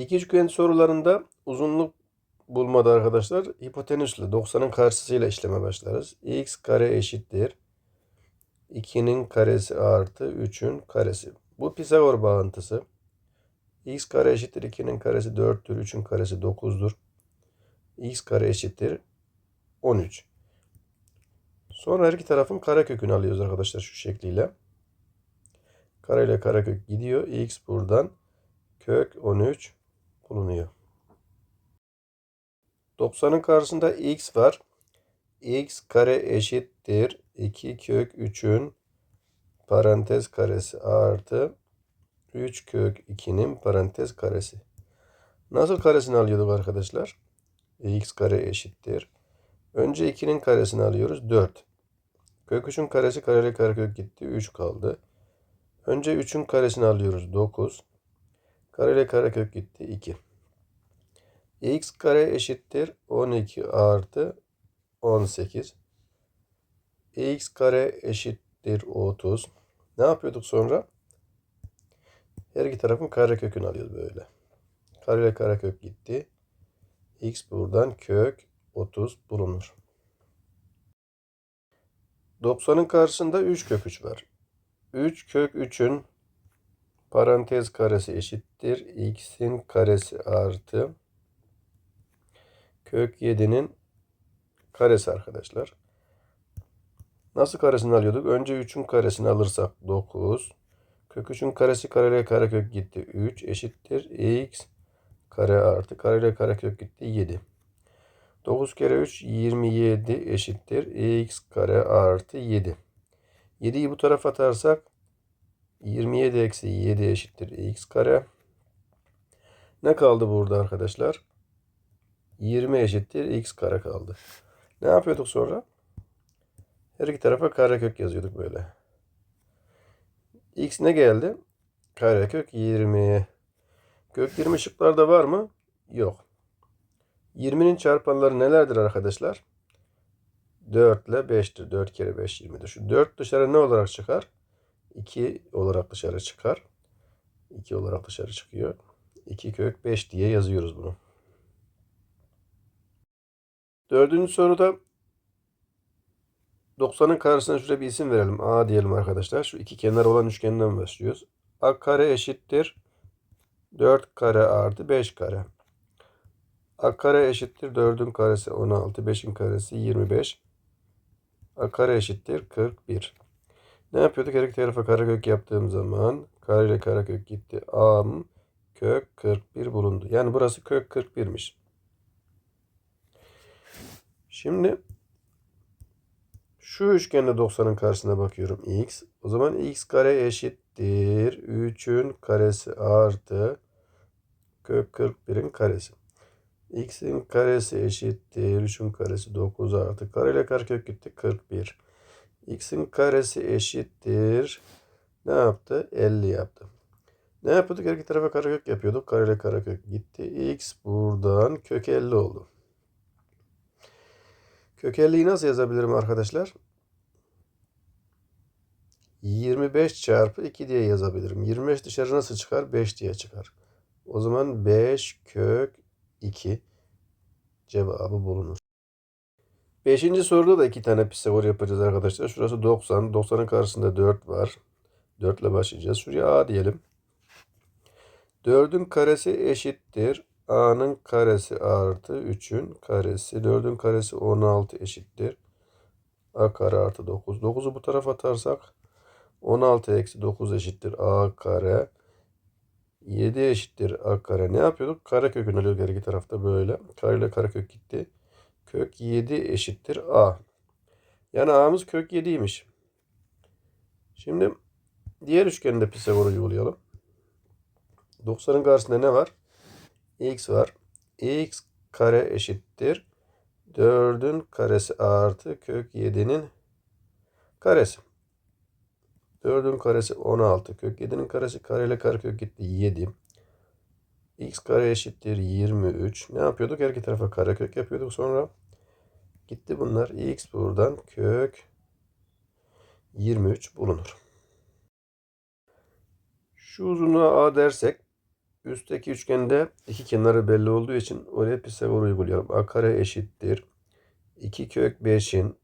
Dik üçgen sorularında uzunluk bulmada arkadaşlar hipotenüsle 90'ın karşısıyla işleme başlarız. x kare eşittir 2'nin karesi artı 3'ün karesi. Bu Pisagor bağıntısı. x kare eşittir 2'nin karesi 4'tür. 3'ün karesi 9'dur. x kare eşittir 13. Sonra her iki tarafın karekökünü alıyoruz arkadaşlar şu şekliyle. Kare ile karekök gidiyor. x buradan kök 13 bulunuyor. 90'ın karşısında x var. x kare eşittir 2 kök 3'ün parantez karesi artı 3 kök 2'nin parantez karesi. Nasıl karesini alıyorduk arkadaşlar? x kare eşittir. Önce 2'nin karesini alıyoruz 4. Kök 3'ün karesi kareli karekök gitti 3 kaldı. Önce 3'ün karesini alıyoruz 9. Kareli karekök gitti 2 x kare eşittir 12 artı 18. x kare eşittir 30. Ne yapıyorduk sonra? Her iki tarafın karekökünü alıyoruz böyle. Kare ile karekök gitti. x buradan kök 30 bulunur. 90'ın karşısında 3 kök 3 var. 3 kök 3'ün parantez karesi eşittir. x'in karesi artı kök 7'nin karesi arkadaşlar. Nasıl karesini alıyorduk? Önce 3'ün karesini alırsak 9. Kök 3'ün karesi kareli karekök gitti. 3 eşittir. x kare artı kareli karekök gitti. 7. 9 kere 3 27 eşittir. x kare artı 7. 7'yi bu tarafa atarsak 27 eksi 7 eşittir. x kare. Ne kaldı burada arkadaşlar? 20 eşittir x kare kaldı. Ne yapıyorduk sonra? Her iki tarafa karekök yazıyorduk böyle. x ne geldi? Karekök 20. Kök 20 şıklarda var mı? Yok. 20'nin çarpanları nelerdir arkadaşlar? 4 ile 5'tir. 4 kere 5 20'dir. Şu 4 dışarı ne olarak çıkar? 2 olarak dışarı çıkar. 2 olarak dışarı çıkıyor. 2 kök 5 diye yazıyoruz bunu. Dördüncü soruda 90'ın karşısına şuraya bir isim verelim. A diyelim arkadaşlar. Şu iki kenar olan üçgenden başlıyoruz. A kare eşittir 4 kare artı 5 kare. A kare eşittir 4'ün karesi 16. 5'in karesi 25. A kare eşittir 41. Ne yapıyorduk? Her iki tarafa karekök yaptığım zaman kare ile karekök gitti. A'm kök 41 bulundu. Yani burası kök 41'miş. Şimdi şu üçgende 90'ın karşısına bakıyorum x. O zaman x kare eşittir 3'ün karesi artı kök 41'in karesi. x'in karesi eşittir 3'ün karesi 9 artı kare ile karekök gitti 41. x'in karesi eşittir ne yaptı? 50 yaptı. Ne yapıyorduk? Her iki tarafa karekök yapıyorduk. Kare ile karekök gitti. x buradan kök 50 oldu. Kök 50'yi nasıl yazabilirim arkadaşlar? 25 çarpı 2 diye yazabilirim. 25 dışarı nasıl çıkar? 5 diye çıkar. O zaman 5 kök 2 cevabı bulunur. Beşinci soruda da iki tane Pisagor yapacağız arkadaşlar. Şurası 90. 90'ın karşısında 4 var. 4 ile başlayacağız. Şuraya A diyelim. 4'ün karesi eşittir. A'nın karesi artı 3'ün karesi. 4'ün karesi 16 eşittir. A kare artı 9. 9'u bu tarafa atarsak 16 eksi 9 eşittir A kare. 7 eşittir A kare. Ne yapıyorduk? Kare kökünü alıyorduk her iki tarafta böyle. Kare ile kare kök gitti. Kök 7 eşittir A. Yani A'mız kök 7'ymiş. Şimdi diğer üçgende Pisagor'u uygulayalım. 90'ın karşısında ne var? x var. x kare eşittir. 4'ün karesi artı kök 7'nin karesi. 4'ün karesi 16. Kök 7'nin karesi kare ile karekök gitti 7. x kare eşittir 23. Ne yapıyorduk? Her iki tarafa karekök yapıyorduk. Sonra gitti bunlar. x buradan kök 23 bulunur. Şu uzunluğa a dersek Üstteki üçgende iki kenarı belli olduğu için oraya Pisagor uygulayalım. A kare eşittir. 2 kök 5'in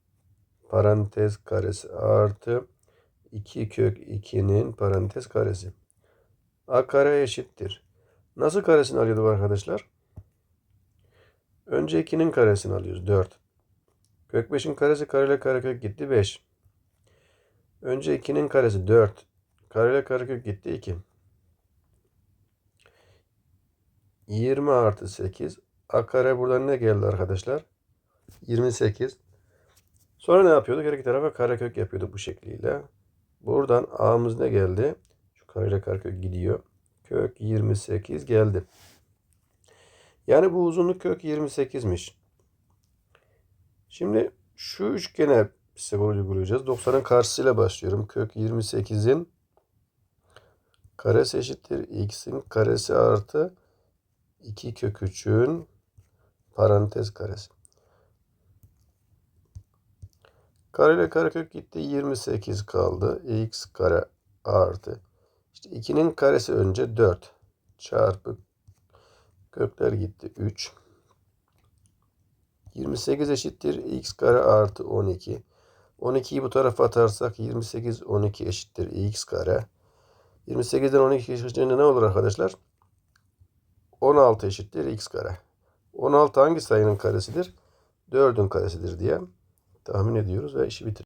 parantez karesi artı 2 kök 2'nin parantez karesi. A kare eşittir. Nasıl karesini alıyorduk arkadaşlar? Önce 2'nin karesini alıyoruz. 4. Kök 5'in karesi kareyle karekök gitti 5. Önce 2'nin karesi 4. Kareyle karekök gitti 2. 20 artı 8. A kare buradan ne geldi arkadaşlar? 28. Sonra ne yapıyorduk? Her iki tarafa karekök yapıyorduk bu şekliyle. Buradan A'mız ne geldi? Şu kareyle karekök gidiyor. Kök 28 geldi. Yani bu uzunluk kök 28'miş. Şimdi şu üçgene Pisagor uygulayacağız. 90'ın karşısıyla başlıyorum. Kök 28'in karesi eşittir. X'in karesi artı 2 kök 3'ün parantez karesi. Kare ile karekök gitti. 28 kaldı. X kare artı. İşte 2'nin karesi önce 4 çarpı kökler gitti 3. 28 eşittir x kare artı 12. 12'yi bu tarafa atarsak 28 12 eşittir x kare. 28'den 12 eşittir ne olur arkadaşlar? 16 eşittir x kare. 16 hangi sayının karesidir? 4'ün karesidir diye tahmin ediyoruz ve işi bitiriyoruz.